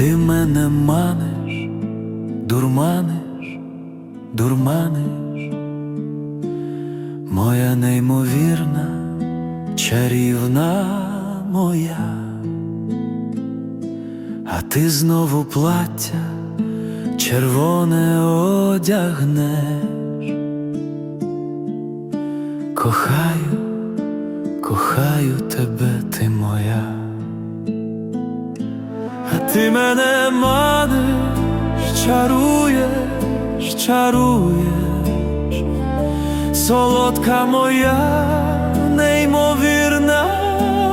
Ти мене маниш, дурманиш, дурманиш моя неймовірна, чарівна моя, а ти знову плаття червоне одягнеш, кохаю, кохаю тебе, ти моя. А ти мене маниш, чаруєш, чаруєш, солодка моя, неймовірна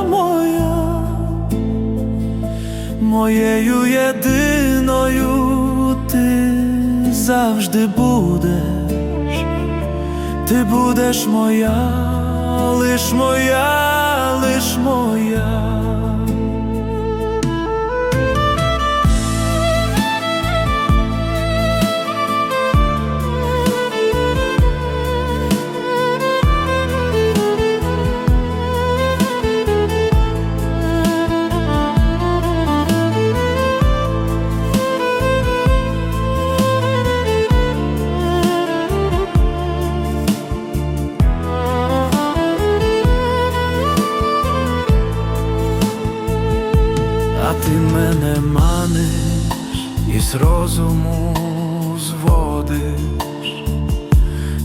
моя, моєю єдиною ти завжди будеш, ти будеш моя, лиш моя, лиш моя. З розуму зводиш,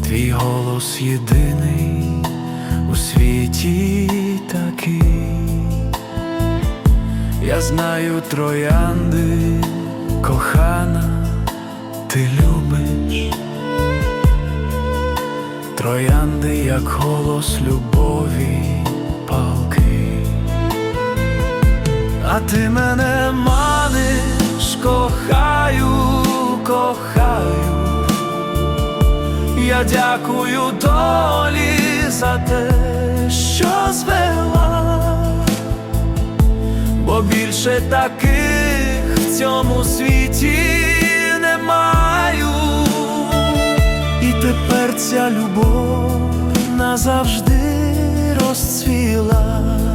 твій голос єдиний у світі такий. Я знаю троянди, кохана, ти любиш. Троянди, як голос любові палки. А ти мене маниш, кохаю, кохаю. Я дякую долі за те, що звела, бо більше таких в цьому світі не маю. І тепер ця любов назавжди розцвіла.